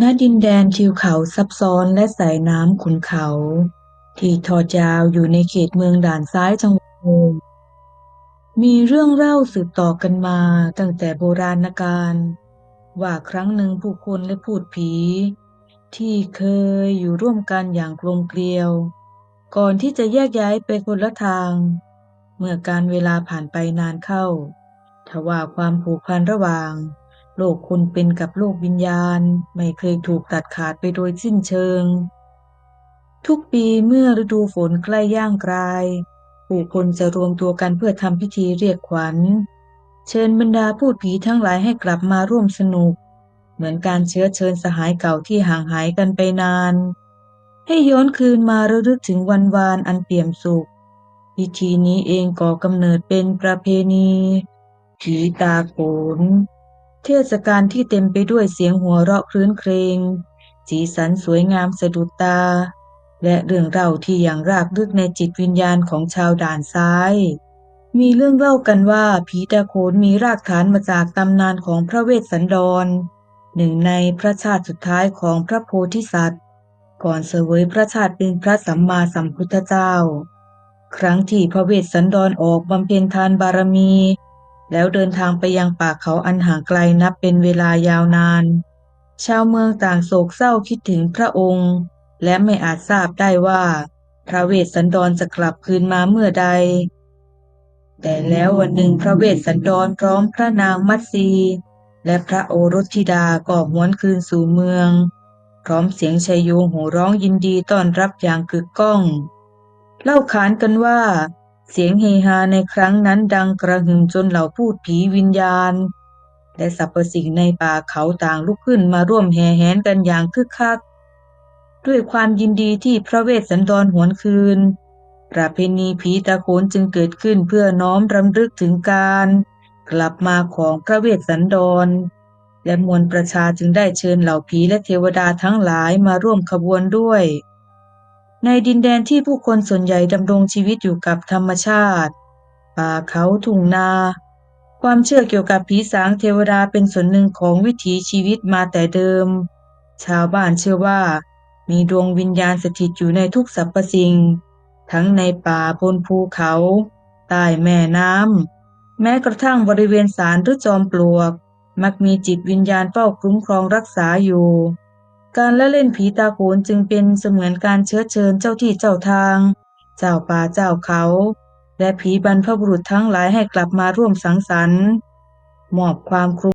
ณ ดินแดนทิวเขาซับซ้อนและสายน้ำขุนเขา ที่ทอดยาวอยู่ในเขตเมืองด่านซ้ายจังหวัดเลยมีเรื่องเล่าสืบต่อกันมาตั้งแต่โบราณกาลว่าครั้งหนึ่งผู้คนและพูดผี ที่เคยอยู่ร่วมกันอย่างกลมเกลียว ก่อนที่จะแยกย้ายไปคนละทาง เมื่อการเวลาผ่านไปนานเข้า ทว่าความผูกพันระหว่าง โลกคนเป็นกับโลกวิญญาณ ไม่เคยถูกตัดขาดไปโดยสิ้นเชิง ทุกปีเมื่อฤดูฝนใกล้ย่างกลาย ผู้คนจะรวมตัวกันเพื่อทำพิธีเรียกขวัญ เชิญบรรดาพูดผีทั้งหลายให้กลับมาร่วมสนุก เหมือนการเชื้อเชิญสหายเก่าที่ห่างหายกันไปนาน ให้ย้อนคืนมาระลึกถึงวันวานอันเปี่ยมสุข พิธีนี้เองก่อกำเนิดเป็นประเพณีผีตาโขน เทศกาลที่เต็มไปด้วยเสียงหัวเราะครื้นเครงสีสันสวยงามสะดุดตา และเรื่องเล่าที่อย่างรากลึกในจิตวิญญาณของชาวด่านซ้าย มีเรื่องเล่ากันว่าผีตาโขนมีรากฐานมาจากตำนานของพระเวสสันดร หนึ่งในพระชาติสุดท้ายของพระโพธิสัตว์ ก่อนเสวยพระชาติเป็นพระสัมมาสัมพุทธเจ้า ครั้งที่พระเวสสันดรออกบำเพ็ญทานบารมี แล้วเดินทางไปยังป่าเขาอันห่างไกลนับเป็นเวลายาวนาน ชาวเมืองต่างโศกเศร้าคิดถึงพระองค์ และไม่อาจทราบได้ว่า พระเวสสันดรจะกลับคืนมาเมื่อใด แต่แล้ววันหนึ่งพระเวสสันดรพร้อมพระนางมัตสีและพระโอรสธิดาก็หวนคืนสู่เมือง พร้อมเสียงชัยโยโห่ร้องยินดีต้อนรับอย่างกึกก้อง เล่าขานกันว่า เสียงเฮฮาในครั้งนั้นดังกระหึ่มจนเหล่าพูดผีวิญญาณ และสรรพสิ่งในป่าเขาต่างลุกขึ้นมาร่วมแห่แหนกันอย่างคึกคัก ด้วยความยินดีที่พระเวสสันดรหวนคืน ประเพณีผีตาโขนจึงเกิดขึ้นเพื่อน้อมรำลึกถึงการ กลับมาของพระเวสสันดร และมวลประชาจึงได้เชิญเหล่าผีและเทวดาทั้งหลายมาร่วมขบวนด้วย ในดินแดนที่ผู้คนส่วนใหญ่ดำรงชีวิตอยู่กับธรรมชาติ ป่าเขาทุ่งนา ความเชื่อเกี่ยวกับผีสางเทวดาเป็นส่วนหนึ่งของวิถีชีวิตมาแต่เดิม ชาวบ้านเชื่อว่า มีดวงวิญญาณสถิตอยู่ในทุกสรรพสิ่ง ทั้งในป่าบนภูเขา ใต้แม่น้ำแม้กระทั่งบริเวณศาลหรือจอมปลวก มักมีจิตวิญญาณเฝ้าคุ้มครองรักษาอยู่ การละเล่นผีตาโขนจึงเป็นเสมือนการเชื้อเชิญเจ้าที่เจ้าทาง เจ้าป่าเจ้าเขา และผีบรรพบุรุษทั้งหลายให้กลับมาร่วมสังสรรค์ มอบความครุ